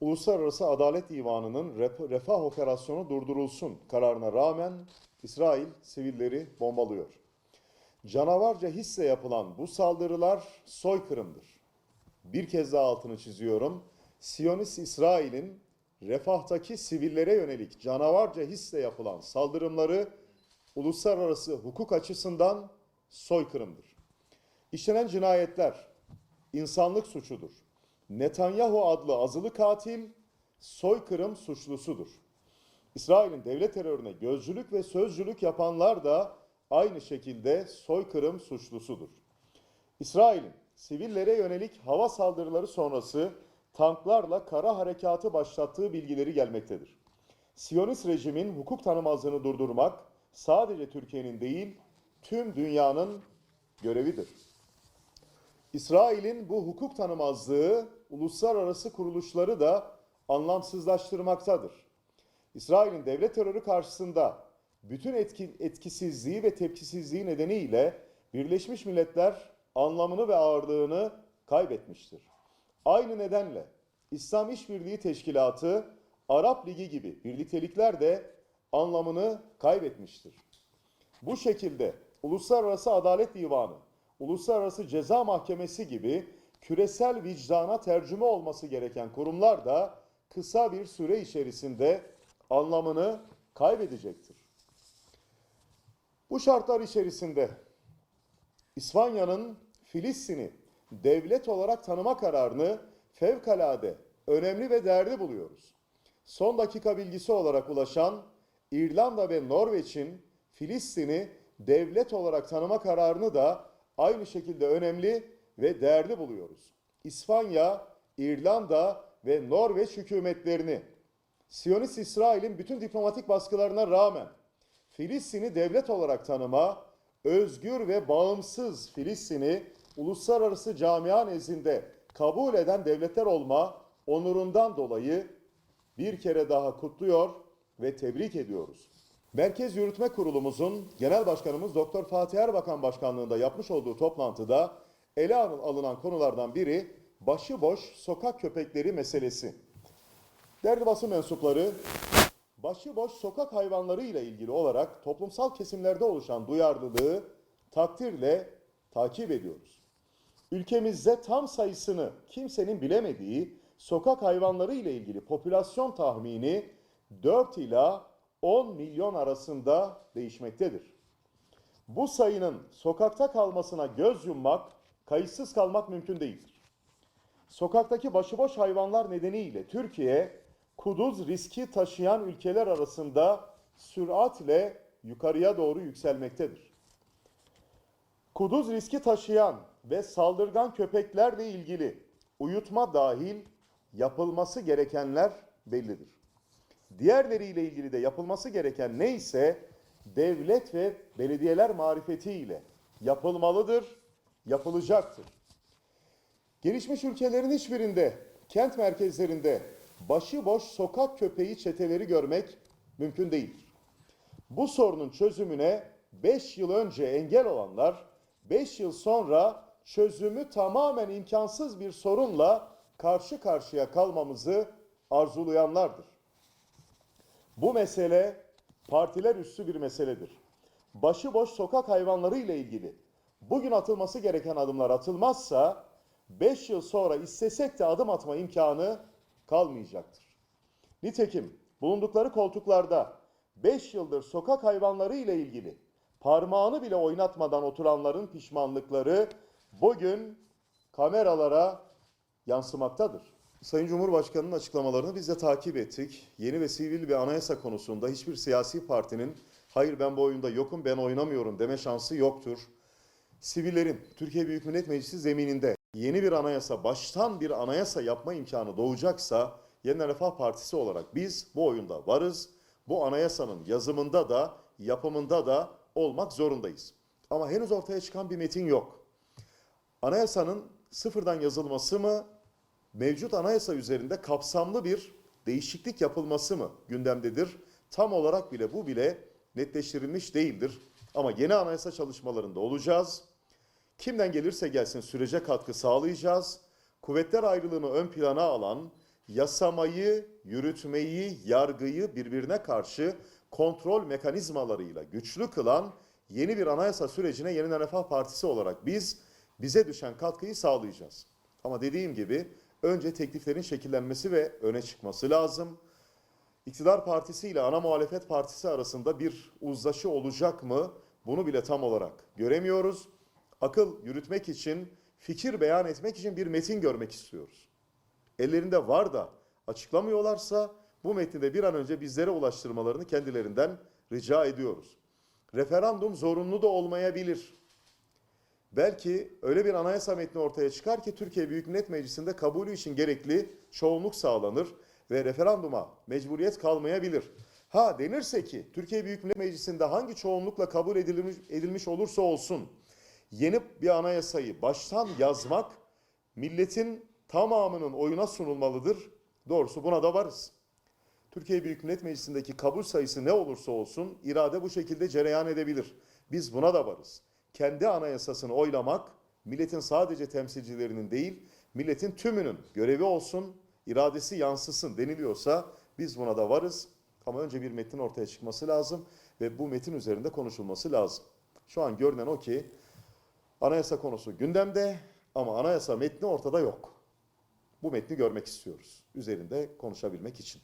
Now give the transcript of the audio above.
Uluslararası Adalet Divanı'nın ref- refah operasyonu durdurulsun kararına rağmen İsrail sivilleri bombalıyor. Canavarca hisse yapılan bu saldırılar soykırımdır. Bir kez daha altını çiziyorum. Siyonist İsrail'in refahtaki sivillere yönelik canavarca hisse yapılan saldırımları uluslararası hukuk açısından soykırımdır. İşlenen cinayetler insanlık suçudur. Netanyahu adlı azılı katil soykırım suçlusudur. İsrail'in devlet terörüne gözcülük ve sözcülük yapanlar da aynı şekilde soykırım suçlusudur. İsrail'in sivillere yönelik hava saldırıları sonrası tanklarla kara harekatı başlattığı bilgileri gelmektedir. Siyonist rejimin hukuk tanımazlığını durdurmak sadece Türkiye'nin değil tüm dünyanın görevidir. İsrail'in bu hukuk tanımazlığı uluslararası kuruluşları da anlamsızlaştırmaktadır. İsrail'in devlet terörü karşısında bütün etki, etkisizliği ve tepkisizliği nedeniyle Birleşmiş Milletler anlamını ve ağırlığını kaybetmiştir. Aynı nedenle İslam İşbirliği Teşkilatı, Arap Ligi gibi birliktelikler de anlamını kaybetmiştir. Bu şekilde Uluslararası Adalet Divanı, Uluslararası Ceza Mahkemesi gibi küresel vicdana tercüme olması gereken kurumlar da kısa bir süre içerisinde anlamını kaybedecektir. Bu şartlar içerisinde İspanya'nın Filistin'i devlet olarak tanıma kararını fevkalade önemli ve değerli buluyoruz. Son dakika bilgisi olarak ulaşan İrlanda ve Norveç'in Filistin'i devlet olarak tanıma kararını da aynı şekilde önemli ve değerli buluyoruz. İspanya, İrlanda ve Norveç hükümetlerini Siyonist İsrail'in bütün diplomatik baskılarına rağmen Filistin'i devlet olarak tanıma, özgür ve bağımsız Filistin'i uluslararası camia nezdinde kabul eden devletler olma onurundan dolayı bir kere daha kutluyor ve tebrik ediyoruz. Merkez Yürütme Kurulumuzun Genel Başkanımız Doktor Fatih Erbakan Başkanlığında yapmış olduğu toplantıda ele alın- alınan konulardan biri başıboş sokak köpekleri meselesi. Değerli basın mensupları, başıboş sokak hayvanları ile ilgili olarak toplumsal kesimlerde oluşan duyarlılığı takdirle takip ediyoruz. Ülkemizde tam sayısını kimsenin bilemediği sokak hayvanları ile ilgili popülasyon tahmini 4 ila 10 milyon arasında değişmektedir. Bu sayının sokakta kalmasına göz yummak, kayıtsız kalmak mümkün değildir. Sokaktaki başıboş hayvanlar nedeniyle Türkiye kuduz riski taşıyan ülkeler arasında süratle yukarıya doğru yükselmektedir. Kuduz riski taşıyan ve saldırgan köpeklerle ilgili uyutma dahil yapılması gerekenler bellidir. Diğerleriyle ilgili de yapılması gereken neyse devlet ve belediyeler marifetiyle yapılmalıdır, yapılacaktır. Gelişmiş ülkelerin hiçbirinde kent merkezlerinde başıboş sokak köpeği çeteleri görmek mümkün değildir. Bu sorunun çözümüne 5 yıl önce engel olanlar 5 yıl sonra çözümü tamamen imkansız bir sorunla karşı karşıya kalmamızı arzulayanlardır. Bu mesele partiler üstü bir meseledir. Başıboş sokak hayvanları ile ilgili bugün atılması gereken adımlar atılmazsa 5 yıl sonra istesek de adım atma imkanı kalmayacaktır. Nitekim bulundukları koltuklarda 5 yıldır sokak hayvanları ile ilgili parmağını bile oynatmadan oturanların pişmanlıkları bugün kameralara yansımaktadır. Sayın Cumhurbaşkanı'nın açıklamalarını biz de takip ettik. Yeni ve sivil bir anayasa konusunda hiçbir siyasi partinin hayır ben bu oyunda yokum ben oynamıyorum deme şansı yoktur. Sivillerin Türkiye Büyük Millet Meclisi zemininde yeni bir anayasa, baştan bir anayasa yapma imkanı doğacaksa Yeniden Refah Partisi olarak biz bu oyunda varız. Bu anayasanın yazımında da yapımında da olmak zorundayız. Ama henüz ortaya çıkan bir metin yok. Anayasanın sıfırdan yazılması mı, mevcut anayasa üzerinde kapsamlı bir değişiklik yapılması mı gündemdedir? Tam olarak bile bu bile netleştirilmiş değildir. Ama yeni anayasa çalışmalarında olacağız. Kimden gelirse gelsin sürece katkı sağlayacağız. Kuvvetler ayrılığını ön plana alan, yasamayı, yürütmeyi, yargıyı birbirine karşı kontrol mekanizmalarıyla güçlü kılan yeni bir anayasa sürecine Yeniden Refah Partisi olarak biz bize düşen katkıyı sağlayacağız. Ama dediğim gibi önce tekliflerin şekillenmesi ve öne çıkması lazım. İktidar partisi ile ana muhalefet partisi arasında bir uzlaşı olacak mı? Bunu bile tam olarak göremiyoruz. Akıl yürütmek için, fikir beyan etmek için bir metin görmek istiyoruz. Ellerinde var da açıklamıyorlarsa bu metni de bir an önce bizlere ulaştırmalarını kendilerinden rica ediyoruz. Referandum zorunlu da olmayabilir. Belki öyle bir anayasa metni ortaya çıkar ki Türkiye Büyük Millet Meclisi'nde kabulü için gerekli çoğunluk sağlanır ve referanduma mecburiyet kalmayabilir. Ha denirse ki Türkiye Büyük Millet Meclisi'nde hangi çoğunlukla kabul edilmiş, edilmiş olursa olsun yeni bir anayasayı baştan yazmak milletin tamamının oyuna sunulmalıdır. Doğrusu buna da varız. Türkiye Büyük Millet Meclisi'ndeki kabul sayısı ne olursa olsun irade bu şekilde cereyan edebilir. Biz buna da varız. Kendi anayasasını oylamak milletin sadece temsilcilerinin değil, milletin tümünün görevi olsun, iradesi yansısın deniliyorsa biz buna da varız. Ama önce bir metnin ortaya çıkması lazım ve bu metin üzerinde konuşulması lazım. Şu an görünen o ki anayasa konusu gündemde ama anayasa metni ortada yok. Bu metni görmek istiyoruz üzerinde konuşabilmek için.